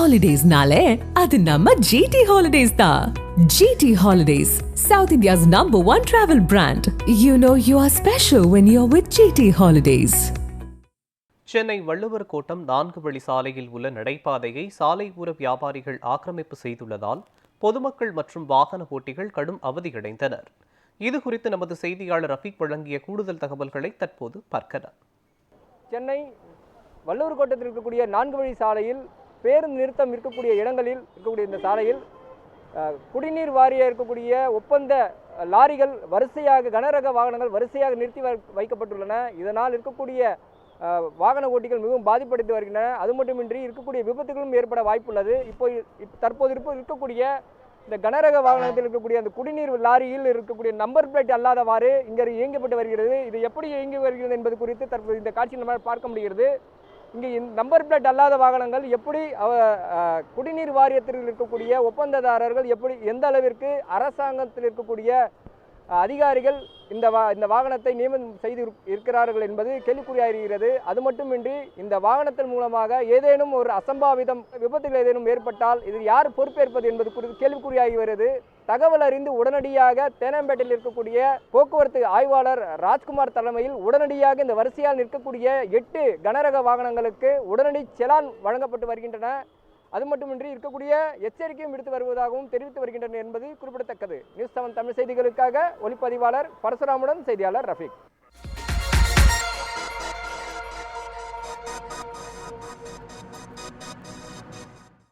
ஹாலிடேஸ்னாலே அது நம்ம ஜிடி ஹாலிடேஸ் தான் GT holidays South India's number one travel brand you know you are special when you are with GT holidays Chennai Valluvar Kottam நான்கு வழி சாலையில் உள்ள நடைபாதையை சாலை ஓர வியாபாரிகள் ஆக்கிரமிப்பு செய்துள்ளதால் பொதுமக்கள் மற்றும் வாகன ஓட்டிகள் கடும் அவதியடைந்தனர். இது குறித்து நமது செய்தியாளர் ரஃபீக் வழங்கிய கூடுதல் தகவல்களை தற்போது பார்க்கலாம். சென்னை வள்ளூர் கோட்டத்தில் இருக்கக்கூடிய நான்கு வழி சாலையில் பேருந்து நிறுத்தம் இருக்கக்கூடிய இடங்களில் இருக்கக்கூடிய இந்த சாலையில் குடிநீர் வாரிய இருக்கக்கூடிய ஒப்பந்த லாரிகள் வரிசையாக கனரக வாகனங்கள் வரிசையாக நிறுத்தி வைக்கப்பட்டுள்ளன. இதனால் இருக்கக்கூடிய வாகன ஓட்டிகள் மிகவும் பாதிப்படைந்து வருகின்றன. அது மட்டுமின்றி இருக்கக்கூடிய விபத்துகளும் ஏற்பட வாய்ப்புள்ளது. இப்போ தற்போது இருப்ப இருக்கக்கூடிய இந்த கனரக வாகனத்தில் இருக்கக்கூடிய அந்த குடிநீர் லாரியில் இருக்கக்கூடிய நம்பர் பிளேட் அல்லாதவாறு இங்கே இயங்கப்பட்டு வருகிறது. இது எப்படி இயங்கி வருகிறது என்பது குறித்து தற்போது இந்த காட்சி நம்மால் பார்க்க முடிகிறது. இங்கே இந்த நம்பர் பிளேட் அல்லாத வாகனங்கள் எப்படி குடிநீர் வாரியத்தில் இருக்கக்கூடிய ஒப்பந்ததாரர்கள் எப்படி எந்த அளவிற்கு அரசாங்கத்தில் இருக்கக்கூடிய அதிகாரிகள் இந்த வா இந்த வாகனத்தை நியமனம் செய்து இருக்கிறார்கள் என்பது கேள்விக்குறியாகிறது அது மட்டுமின்றி இந்த வாகனத்தின் மூலமாக ஏதேனும் ஒரு அசம்பாவிதம் விபத்துகள் ஏதேனும் ஏற்பட்டால் இதில் யார் பொறுப்பேற்பது என்பது குறித்து கேள்விக்குறியாகி வருகிறது தகவல் அறிந்து உடனடியாக தேனாம்பேட்டையில் இருக்கக்கூடிய போக்குவரத்து ஆய்வாளர் ராஜ்குமார் தலைமையில் உடனடியாக இந்த வரிசையால் நிற்கக்கூடிய எட்டு கனரக வாகனங்களுக்கு உடனடி செலான் வழங்கப்பட்டு வருகின்றன. அது மட்டுமின்றி இருக்கக்கூடிய எச்சரிக்கையும் விடுத்து வருவதாகவும் தெரிவித்து வருகின்றனர் என்பது குறிப்பிடத்தக்கது. நியூஸ் செவன் தமிழ் செய்திகளுக்காக ஒளிப்பதிவாளர் பரசுராமுடன் செய்தியாளர் ரஃபீக்.